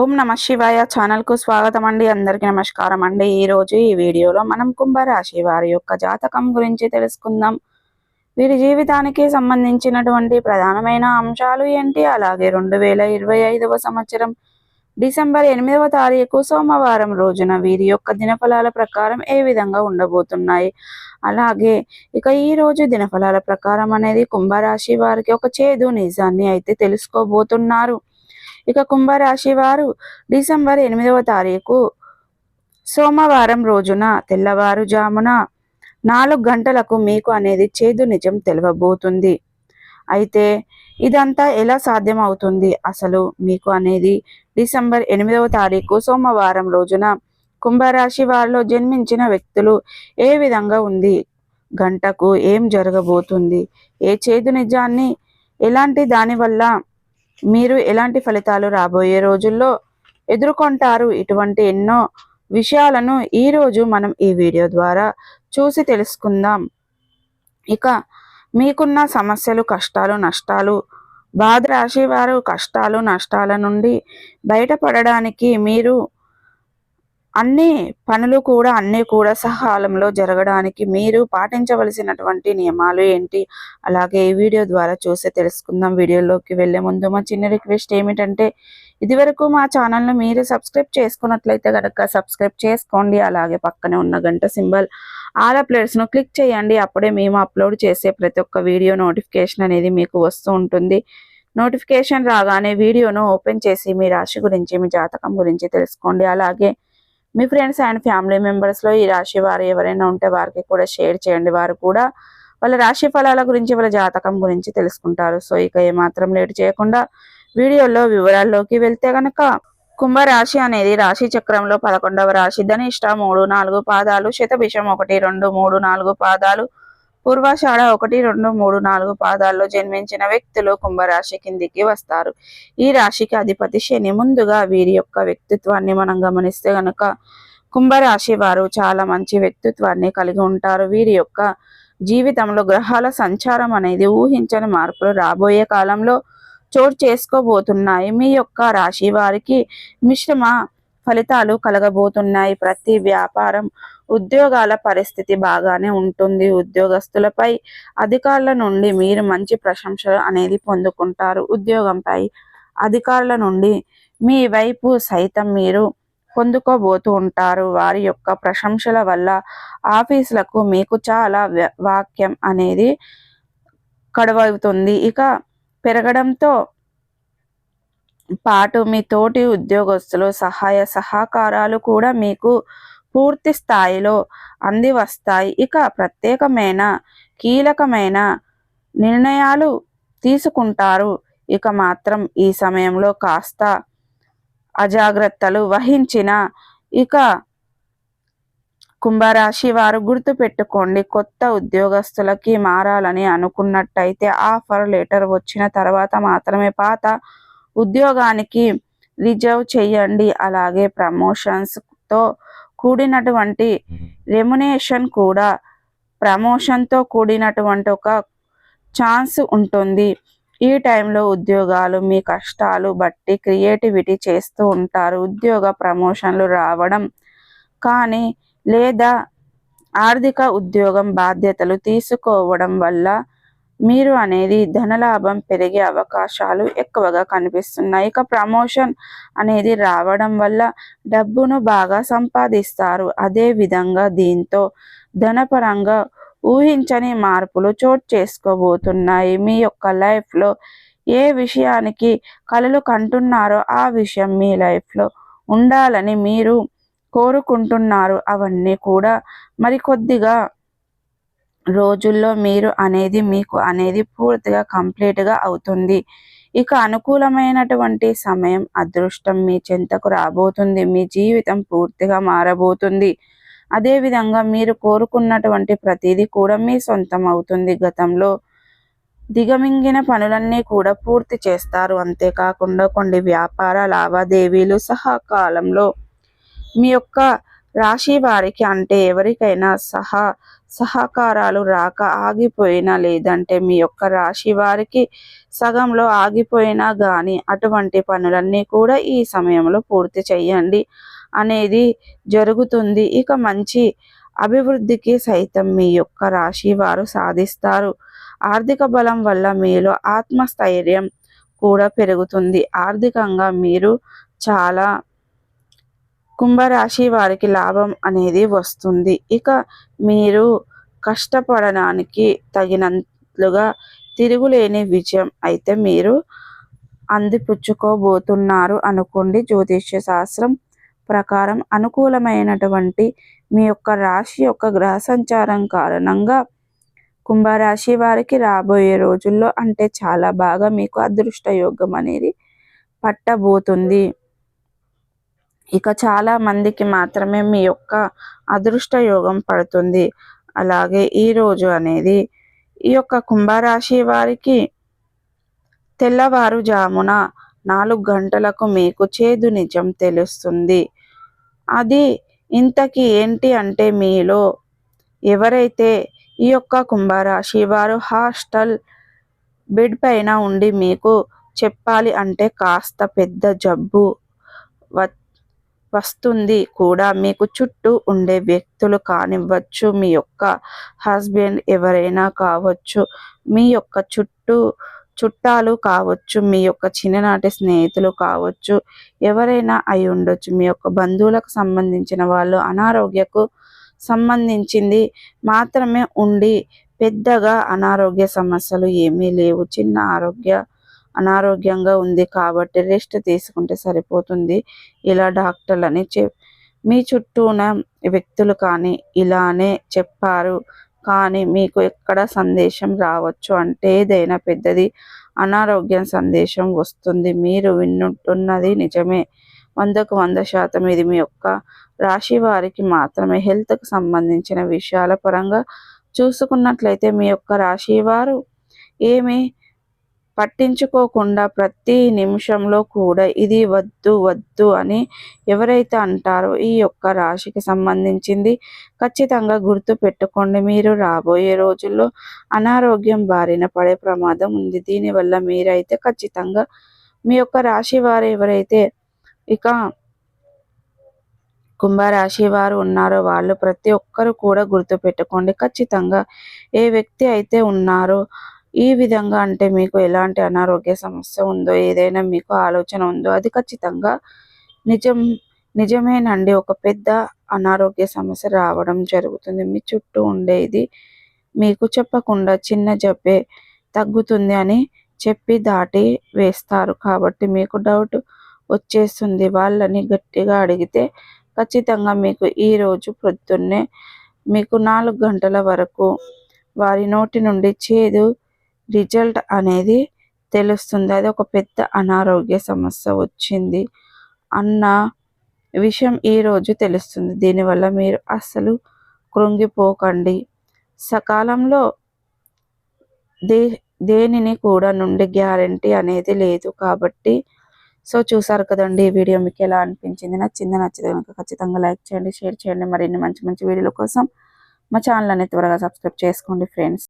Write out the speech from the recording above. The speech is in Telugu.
ఓం నమ శివాయ ఛానల్కు స్వాగతం అండి అందరికీ నమస్కారం అండి ఈరోజు ఈ వీడియోలో మనం కుంభరాశి వారి యొక్క జాతకం గురించి తెలుసుకుందాం. వీరి జీవితానికి సంబంధించినటువంటి ప్రధానమైన అంశాలు ఏంటి? అలాగే రెండు వేల ఇరవై ఐదవ సంవత్సరం డిసెంబర్ ఎనిమిదవ తారీఖు సోమవారం రోజున వీరి యొక్క దినఫలాల ప్రకారం ఏ విధంగా ఉండబోతున్నాయి? అలాగే ఇక ఈ రోజు దినఫలాల ప్రకారం అనేది కుంభరాశి వారికి ఒక చేదు నిజాన్ని అయితే తెలుసుకోబోతున్నారు. ఇక కుంభరాశి వారు డిసెంబర్ ఎనిమిదవ తారీఖు సోమవారం రోజున తెల్లవారుజామున నాలుగు గంటలకు మీకు అనేది చేదు నిజం తెలవబోతుంది. అయితే ఇదంతా ఎలా సాధ్యమవుతుంది? అసలు మీకు అనేది డిసెంబర్ ఎనిమిదవ తారీఖు సోమవారం రోజున కుంభరాశి వారిలో జన్మించిన వ్యక్తులు ఏ విధంగా ఉంది? గంటకు ఏం జరగబోతుంది? ఏ చేదు నిజాన్ని? ఎలాంటి దానివల్ల మీరు ఎలాంటి ఫలితాలు రాబోయే రోజుల్లో ఎదుర్కొంటారు? ఇటువంటి ఎన్నో విషయాలను ఈరోజు మనం ఈ వీడియో ద్వారా చూసి తెలుసుకుందాం. ఇక మీకున్న సమస్యలు కష్టాలు నష్టాలు బాధ రాశి వారు కష్టాలు నష్టాల నుండి బయటపడడానికి మీరు అన్ని పనులు కూడా అన్నీ కూడా సకాలంలో జరగడానికి మీరు పాటించవలసినటువంటి నియమాలు ఏంటి? అలాగే ఈ వీడియో ద్వారా చూసి తెలుసుకుందాం. వీడియోలోకి వెళ్ళే ముందు మా చిన్న రిక్వెస్ట్ ఏమిటంటే ఇదివరకు మా ఛానల్ను మీరు సబ్స్క్రైబ్ చేసుకున్నట్లయితే కనుక సబ్స్క్రైబ్ చేసుకోండి. అలాగే పక్కనే ఉన్న గంట సింబల్ ఆల్ను క్లిక్ చేయండి. అప్పుడే మేము అప్లోడ్ చేసే ప్రతి ఒక్క వీడియో నోటిఫికేషన్ అనేది మీకు వస్తూ ఉంటుంది. నోటిఫికేషన్ రాగానే వీడియోను ఓపెన్ చేసి మీ రాశి గురించి మీ జాతకం గురించి తెలుసుకోండి. అలాగే మీ ఫ్రెండ్స్ అండ్ ఫ్యామిలీ మెంబర్స్లో ఈ రాశి వారు ఎవరైనా ఉంటే వారికి కూడా షేర్ చేయండి. వారు కూడా వాళ్ళ రాశి ఫలాల గురించి వాళ్ళ జాతకం గురించి తెలుసుకుంటారు. సో ఇక ఏమాత్రం లేట్ చేయకుండా వీడియోలో వివరాల్లోకి వెళ్తే గనక కుంభరాశి అనేది రాశి చక్రంలో పదకొండవ రాశి. ధనిష్ట మూడు నాలుగు పాదాలు. శతభిషం ఒకటి రెండు మూడు నాలుగు పాదాలు. పూర్వాషాఢ ఒకటి రెండు మూడు నాలుగు పాదాల్లో జన్మించిన వ్యక్తులు కుంభరాశి కిందికి వస్తారు. ఈ రాశికి అధిపతి శని. ముందుగా వీరి యొక్క వ్యక్తిత్వాన్ని మనం గమనిస్తే గనక కుంభరాశి వారు చాలా మంచి వ్యక్తిత్వాన్ని కలిగి ఉంటారు. వీరి యొక్క జీవితంలో గ్రహాల సంచారం అనేది ఊహించని మార్పులు రాబోయే కాలంలో చోటు చేసుకోబోతున్నాయి. మీ యొక్క రాశి వారికి మిశ్రమ ఫలితాలు కలగబోతున్నాయి. ప్రతి వ్యాపారం ఉద్యోగాల పరిస్థితి బాగానే ఉంటుంది. ఉద్యోగస్తులపై అధికారుల నుండి మీరు మంచి ప్రశంసలు అనేది పొందుకుంటారు. ఉద్యోగంపై అధికారుల నుండి మీ వైపు సైతం మీరు పొందుకోబోతూ ఉంటారు. వారి యొక్క ప్రశంసల వల్ల ఆఫీసులకు మీకు చాలా వాక్యం అనేది కడవవుతుంది. ఇక పెరగడంతో పాటు మీ తోటి ఉద్యోగస్తులు సహాయ సహకారాలు కూడా మీకు పూర్తి స్థాయిలో అంది వస్తాయి ఇక ప్రత్యేకమైన కీలకమైన నిర్ణయాలు తీసుకుంటారు. ఇక మాత్రం ఈ సమయంలో కాస్త అజాగ్రత్తలు వహించిన ఇక కుంభరాశి వారు గుర్తుపెట్టుకోండి కొత్త ఉద్యోగస్తులకి మారాలని అనుకున్నట్టయితే ఆఫర్ లెటర్ వచ్చిన తర్వాత మాత్రమే పాత ఉద్యోగానికి రిజర్వ్ చేయండి. అలాగే ప్రమోషన్స్తో కూడినటువంటి రెమ్యునేషన్ కూడా ప్రమోషన్తో కూడినటువంటి ఒక ఛాన్స్ ఉంటుంది. ఈ టైంలో ఉద్యోగాలు మీ కష్టాలు బట్టి క్రియేటివిటీ చేస్తూ ఉంటారు. ఉద్యోగ ప్రమోషన్లు రావడం కానీ లేదా ఆర్థిక ఉద్యోగం బాధ్యతలు తీసుకోవడం వల్ల మీరు అనేది ధనలాభం పెరిగే అవకాశాలు ఎక్కువగా కనిపిస్తున్నాయి. ఇక ప్రమోషన్ అనేది రావడం వల్ల డబ్బును బాగా సంపాదిస్తారు. అదే విధంగా దీంతో ధనపరంగా ఊహించని మార్పులు చోటు చేసుకోబోతున్నాయి. మీ యొక్క లైఫ్లో ఏ విషయానికి కలలు కంటున్నారో ఆ విషయం మీ లైఫ్లో ఉండాలని మీరు కోరుకుంటున్నారు. అవన్నీ కూడా మరికొద్దిగా రోజుల్లో మీరు అనేది మీకు అనేది పూర్తిగా కంప్లీట్గా అవుతుంది. ఇక అనుకూలమైనటువంటి సమయం అదృష్టం మీ చెంతకు రాబోతుంది. మీ జీవితం పూర్తిగా మారబోతుంది. అదేవిధంగా మీరు కోరుకున్నటువంటి ప్రతిదీ కూడా మీ సొంతం అవుతుంది. గతంలో దిగమింగిన పనులన్నీ కూడా పూర్తి చేస్తారు. అంతేకాకుండా కొన్ని వ్యాపార లావాదేవీలు సహా కాలంలో మీ యొక్క రాశి వారికి అంటే ఎవరికైనా సహా సహకారాలు రాక ఆగిపోయినా లేదంటే మీ యొక్క రాశి వారికి సగంలో ఆగిపోయినా కానీ అటువంటి పనులన్నీ కూడా ఈ సమయంలో పూర్తి చేయండి అనేది జరుగుతుంది. ఇక మంచి అభివృద్ధికి సైతం మీ యొక్క రాశి వారు సాధిస్తారు. ఆర్థిక బలం వల్ల మీలో ఆత్మస్థైర్యం కూడా పెరుగుతుంది. ఆర్థికంగా మీరు చాలా కుంభరాశి వారికి లాభం అనేది వస్తుంది. ఇక మీరు కష్టపడడానికి తగినట్లుగా తిరుగులేని విజయం అయితే మీరు అందిపుచ్చుకోబోతున్నారు అనుకోండి. జ్యోతిష్య శాస్త్రం ప్రకారం అనుకూలమైనటువంటి మీ యొక్క రాశి యొక్క గ్రహ సంచారం కారణంగా కుంభరాశి వారికి రాబోయే రోజుల్లో అంటే చాలా బాగా మీకు అదృష్ట యోగం అనేది పట్టబోతుంది. ఇక చాలా మందికి మాత్రమే మీ యొక్క అదృష్ట యోగం పడుతుంది. అలాగే ఈరోజు అనేది ఈ యొక్క కుంభరాశి వారికి తెల్లవారుజామున నాలుగు గంటలకు మీకు చేదు నిజం తెలుస్తుంది. అది ఇంతకీ ఏంటి అంటే మీలో ఎవరైతే ఈ యొక్క కుంభరాశి వారు హాస్టల్ బెడ్ పైన ఉండి మీకు చెప్పాలి అంటే కాస్త పెద్ద జబ్బు వస్తుంది కూడా. మీకు చుట్టూ ఉండే వ్యక్తులు కానివ్వచ్చు మీ యొక్క హస్బెండ్ ఎవరైనా కావచ్చు మీ యొక్క చుట్టూ చుట్టాలు కావచ్చు మీ యొక్క చిన్ననాటి స్నేహితులు కావచ్చు ఎవరైనా అయి ఉండొచ్చు. మీ యొక్క బంధువులకు సంబంధించిన వాళ్ళు అనారోగ్యకు సంబంధించింది మాత్రమే ఉండి పెద్దగా అనారోగ్య సమస్యలు ఏమీ లేవు. చిన్న ఆరోగ్య అనారోగ్యంగా ఉంది కాబట్టి రెస్ట్ తీసుకుంటే సరిపోతుంది. ఇలా డాక్టర్లని చె మీ చుట్టూన వ్యక్తులు కానీ ఇలానే చెప్పారు. కానీ మీకు ఎక్కడ సందేశం రావచ్చు అంటే ఏదైనా పెద్దది అనారోగ్యం సందేశం వస్తుంది. మీరు వింటున్నది నిజమే. వందకు వంద శాతం ఇది మీ యొక్క రాశి వారికి మాత్రమే. హెల్త్కు సంబంధించిన విషయాల పరంగా చూసుకున్నట్లయితే మీ యొక్క రాశి వారు ఏమి పట్టించుకోకుండా ప్రతి నిమిషంలో కూడా ఇది వద్దు వద్దు అని ఎవరైతే అంటారో ఈ యొక్క రాశికి సంబంధించింది ఖచ్చితంగా గుర్తు పెట్టుకోండి. మీరు రాబోయే రోజుల్లో అనారోగ్యం బారిన పడే ప్రమాదం ఉంది. దీనివల్ల మీరైతే ఖచ్చితంగా మీ యొక్క రాశి వారు ఎవరైతే ఇక కుంభరాశి వారు ఉన్నారో వాళ్ళు ప్రతి ఒక్కరు కూడా గుర్తుపెట్టుకోండి ఖచ్చితంగా ఏ వ్యక్తి అయితే ఉన్నారో ఈ విధంగా అంటే మీకు ఎలాంటి అనారోగ్య సమస్య ఉందో ఏదైనా మీకు ఆలోచన ఉందో అది ఖచ్చితంగా నిజం నిజమేనండి. ఒక పెద్ద అనారోగ్య సమస్య రావడం జరుగుతుంది. మీ చుట్టూ ఉండేది మీకు చెప్పకుండా చిన్న జబ్బే తగ్గుతుంది అని చెప్పి దాటి వేస్తారు. కాబట్టి మీకు డౌట్ వచ్చేస్తుంది. వాళ్ళని గట్టిగా అడిగితే ఖచ్చితంగా మీకు ఈరోజు పొద్దున్నే మీకు నాలుగు గంటల వరకు వారి నోటి నుండి చేదు రిజల్ట్ అనేది తెలుస్తుంది. అది ఒక పెద్ద అనారోగ్య సమస్య వచ్చింది అన్న విషయం ఈరోజు తెలుస్తుంది. దీనివల్ల మీరు అస్సలు కృంగిపోకండి. సకాలంలో దే దేనిని కూడా నుండి గ్యారంటీ అనేది లేదు కాబట్టి. సో చూసారు కదండి ఈ వీడియో మీకు ఎలా అనిపించింది? నచ్చింది? నచ్చితే కనుక ఖచ్చితంగా లైక్ చేయండి షేర్ చేయండి. మరిన్ని మంచి మంచి వీడియోల కోసం మా ఛానల్ అనేది త్వరగా సబ్స్క్రైబ్ చేసుకోండి ఫ్రెండ్స్.